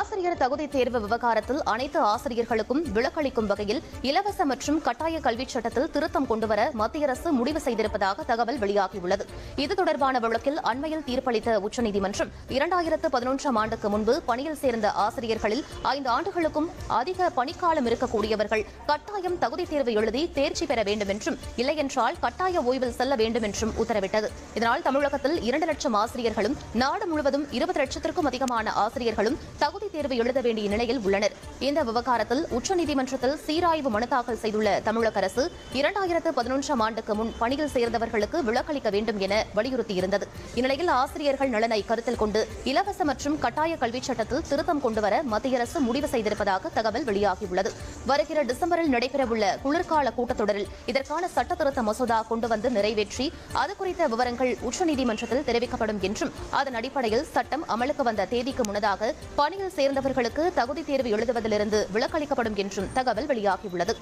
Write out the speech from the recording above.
ஆசிரியர் தகுதி தேர்வு விவகாரத்தில் அனைத்து ஆசிரியர்களுக்கும் விலக்களிக்கும் வகையில் இலவச மற்றும் கட்டாய கல்விச் சட்டத்தில் திருத்தம் கொண்டுவர மத்திய அரசு முடிவு செய்திருப்பதாக தகவல் வெளியாகியுள்ளது. இது தொடர்பான வழக்கில் அண்மையில் தீர்ப்பளித்த உச்சநீதிமன்றம் இரண்டாயிரத்து பதினொன்றாம் ஆண்டுக்கு முன்பு பணியில் சேர்ந்த ஆசிரியர்களில் ஐந்து ஆண்டுகளுக்கும் அதிக பணிக்காலம் இருக்கக்கூடியவர்கள் கட்டாயம் தகுதி தேர்வு எழுதி தேர்ச்சி பெற வேண்டும் என்றும் இல்லையென்றால் கட்டாய ஓய்வில் செல்ல வேண்டும் என்றும் உத்தரவிட்டது. இதனால் தமிழகத்தில் இரண்டு லட்சம் ஆசிரியர்களும் நாடு முழுவதும் இருபது லட்சத்திற்கும் அதிகமான ஆசிரியர்களும் தகுதி தேர்வு எழுத வேண்டிய நிலையில் உள்ளனர். இந்த விவகாரத்தில் உச்சநீதிமன்றத்தில் சீராய்வு மனு தாக்கல் செய்துள்ள தமிழக அரசு இரண்டாயிரத்து பதினொன்றாம் ஆண்டுக்கு முன் பணியில் சேர்ந்தவர்களுக்கு விலக்களிக்க வேண்டும் என வலியுறுத்தியிருந்தது. இந்நிலையில் ஆசிரியர்கள் நலனை கருத்தில் கொண்டு இலவச மற்றும் கட்டாய கல்விச் சட்டத்தில் திருத்தம் கொண்டுவர மத்திய அரசு முடிவு செய்திருப்பதாக தகவல் வெளியாகியுள்ளது. வருகிற டிசம்பரில் நடைபெறவுள்ள குளிர்கால கூட்டத்தொடரில் இதற்கான சட்ட திருத்த மசோதா கொண்டுவந்து நிறைவேற்றி அது குறித்த விவரங்கள் உச்சநீதிமன்றத்தில் தெரிவிக்கப்படும் என்றும் அதன் அடிப்படையில் சட்டம் அமலுக்கு வந்த தேதிக்கு முன்னதாக பணியில் சேர்ந்தவர்களுக்கு தகுதி தேர்வு எழுதுவதிலிருந்து விலக்களிக்கப்படும் என்றும் தகவல் வெளியாகியுள்ளது.